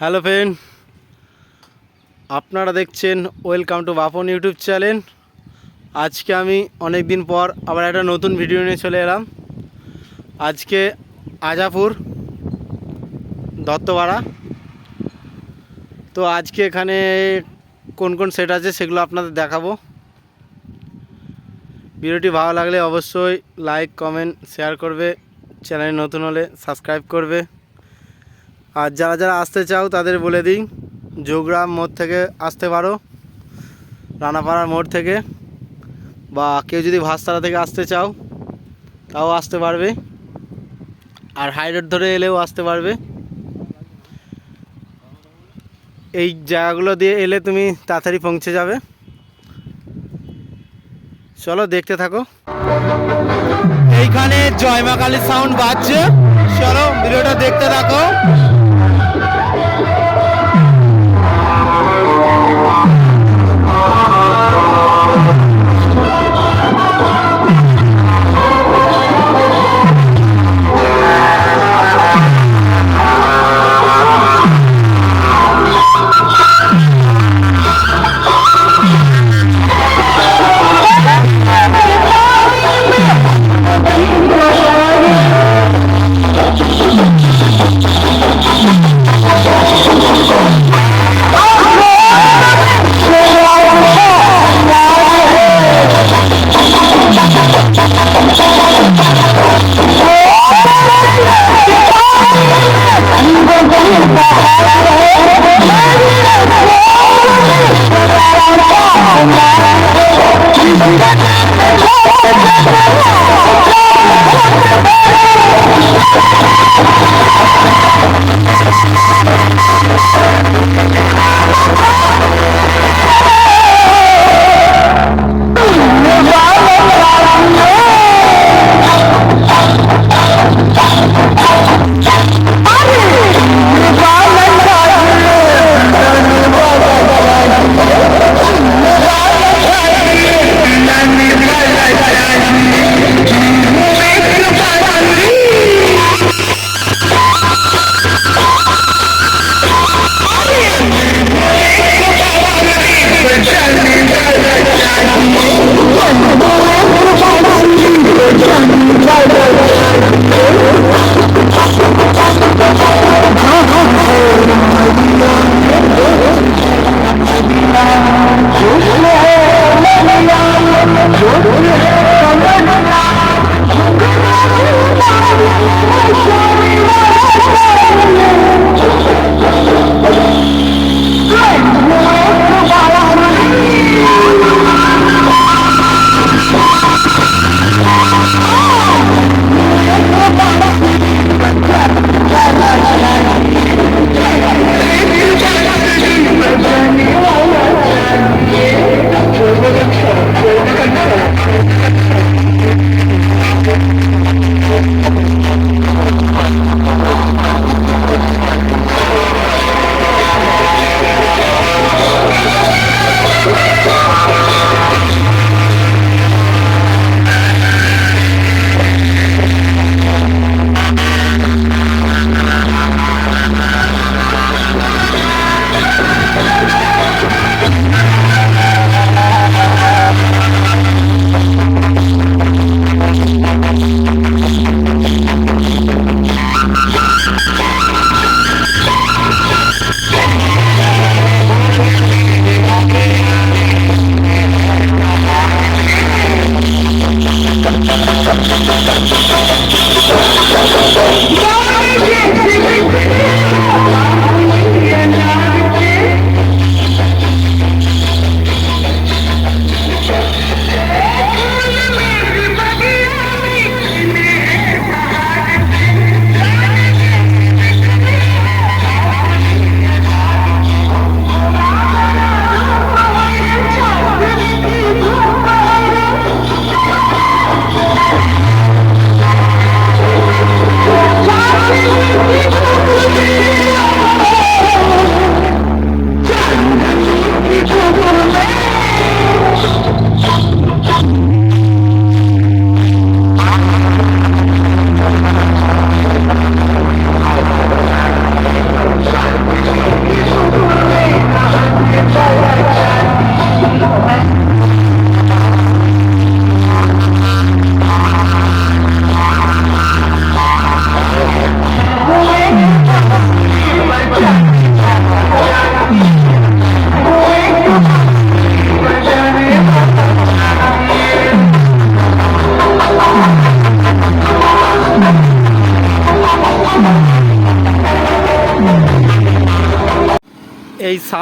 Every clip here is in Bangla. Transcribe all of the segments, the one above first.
হ্যালো ফ্রেন্ড, আপনারা দেখছেন welcome to Bapan YouTube channel. আজকে আমি অনেক দিন পর আবার একটা নতুন ভিডিও নিয়ে চলে এলাম। আজকে আজাপুর, দত্তপাড়া। তো আজকে এখানে কোন কোন সেট আছে সেগুলো আপনাদের দেখাবো। ভিডিওটি ভালো লাগলে অবশ্যই লাইক কমেন্ট শেয়ার করবে। চ্যানেল নতুন হলে সাবস্ক্রাইব করবে। আর যারা যারা আসতে চাও, তাদের বলে দিই যোগগ্রাম মোড় থেকে আসতে পারো রানাপাড়ার মোড় থেকে। বা কেউ যদি ভাস্তারা থেকে আসতে চাও, তাও আসতে পারবে। আর হাই রোড ধরে এলেও আসতে পারবে। এই জায়গাগুলো দিয়ে এলে তুমি তাড়াতাড়ি পৌঁছে যাবে। চলো দেখতে থাকো। এইখানে জয়মা কালী সাউন্ড বাজছে। চলো ভিডিওটা দেখতে থাকো। Não.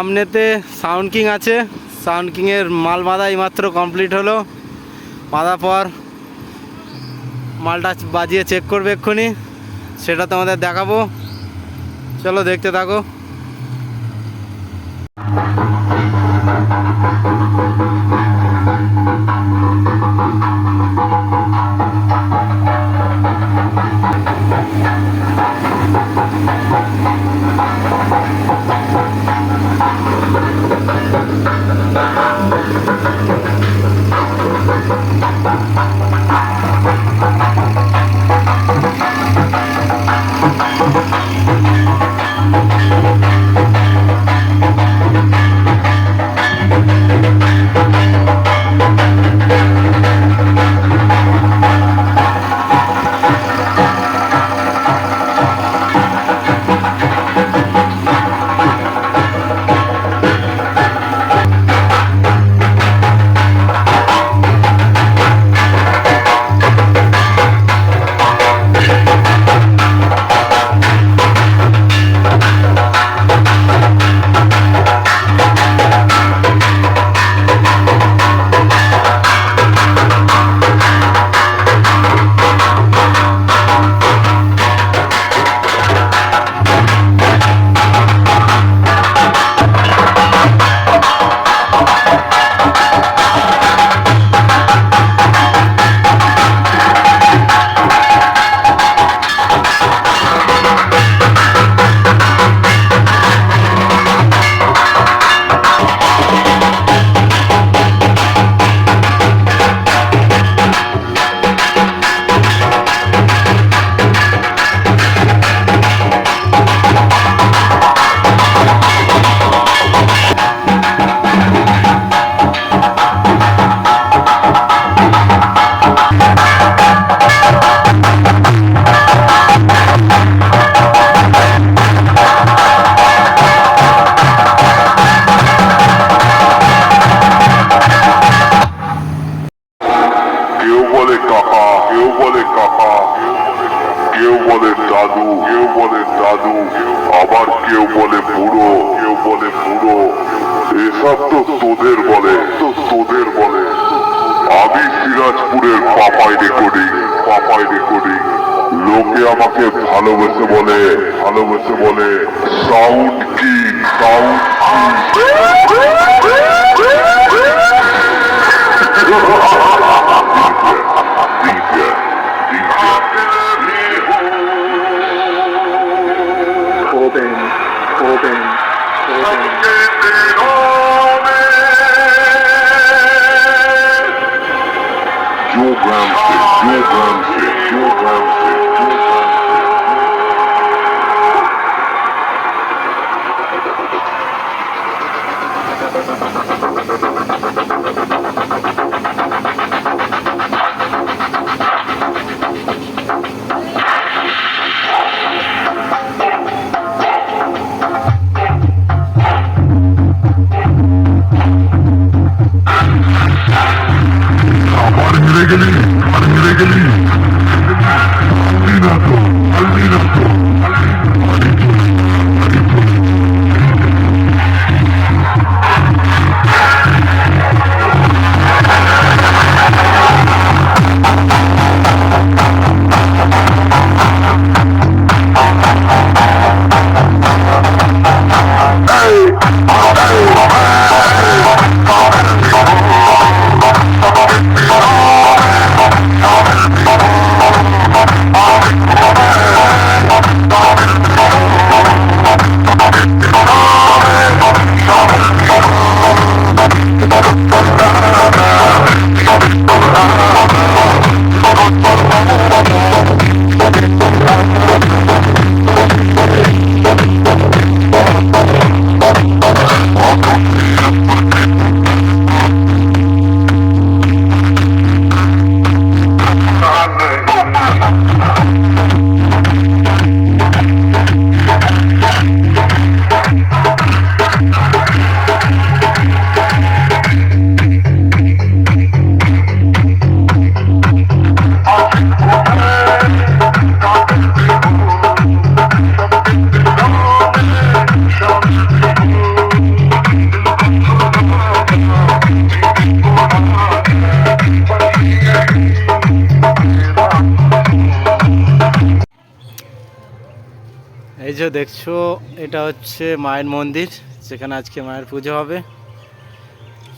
সামনেতে সাউন্ড কিং আছে। সাউন্ড কিংয়ের মাল বাঁধা এইমাত্র কমপ্লিট হলো। বাঁধা পর মালটা বাজিয়ে চেক করবে এক্ষুনি। সেটা তোমাদের দেখাবো। চলো দেখতে থাকো। ভালোবেসে বলে ভালোবেসে বলে সাউন্ড কি sound Holding, holding, holding. Joe Ramsey, Joe Ramsey, Alvinato, Alvinato, Alvinato. দেখছ এটা হচ্ছে মায়ের মন্দির, যেখানে আজকে মায়ের পুজো হবে।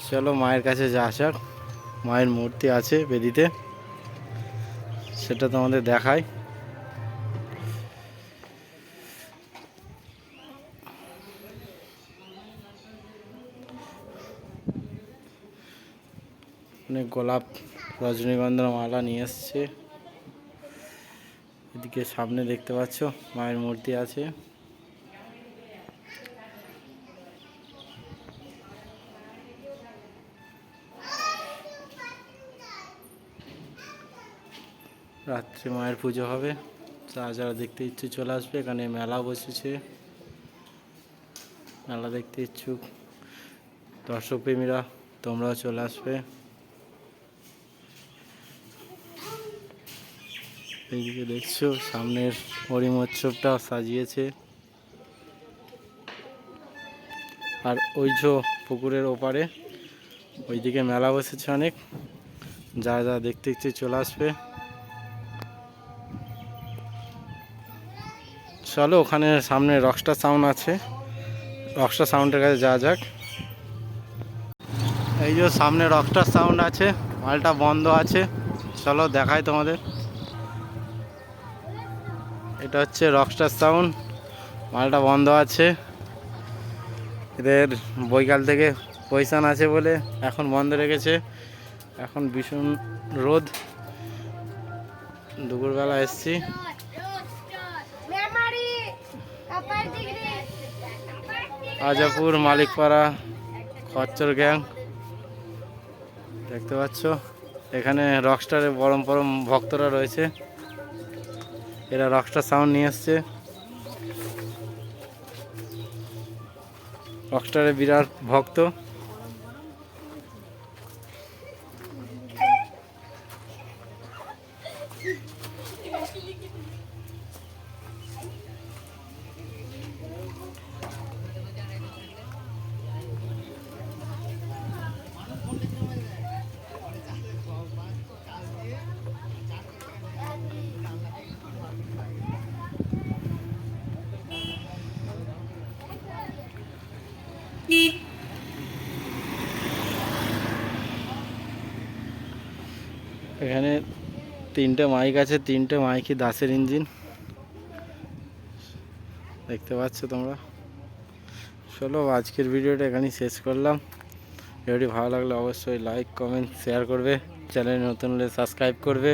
চলো মায়ের কাছে যা আসার, মায়ের মূর্তি আছে বেদিতে, সেটা তোমাদের দেখায় অনেক গোলাপ রজনীগন্ধার মালা নিয়ে এসছে। এদিকে সামনে দেখতে পাচ্ছ, মায়ের মূর্তি আছে। রাত্রে মায়ের পুজো হবে। যারা যারা দেখতে ইচ্ছে চলে আসবে। এখানে মেলা বসেছে। মেলা দেখতে ইচ্ছুক। দর্শক প্রেমীরা তোমরাও চলে আসবে। এইদিকে দেখছ, সামনের হরিমোৎসবটা সাজিয়েছে। আর ওই যে পুকুরের ওপারে, ওইদিকে মেলা বসেছে অনেক। যা যা দেখতে ইচ্ছে চলে আসবে। চলো, ওখানে সামনে রকস্টার সাউন্ড আছে। রকস্টার সাউন্ডের কাছে যাওয়া যাক। এই যে সামনে রকস্টার সাউন্ড আছে, মালটা বন্ধ আছে। চলো, দেখাই তোমাদের। এটা হচ্ছে রকস্টার সাউন্ড মালটা বন্ধ আছে। এদের বৈকাল থেকে পয়সান আছে বলে এখন বন্ধ রেখেছে। এখন ভীষণ রোদ। দুপুরবেলা এসছি। আজাপুর, মালিকপাড়া, খচ্চর গ্যাং। দেখতে পাচ্ছ? এখানে রকস্টারের পরম পরম ভক্তরা রয়েছে। এরা রকস্টার সাউন্ড নিয়ে এসছে। রকস্টারের বিরাট ভক্ত। তিনটে মাইক আছে, তিনটে মাইকই দাসের ইঞ্জিন। দেখতে পাচ্ছ তোমরা? চলো আজকের ভিডিওটা এখানেই শেষ করলাম। ভিডিওটি ভালো লাগলে অবশ্যই লাইক কমেন্ট শেয়ার করবে। চ্যানেল নতুন হলে সাবস্ক্রাইব করবে।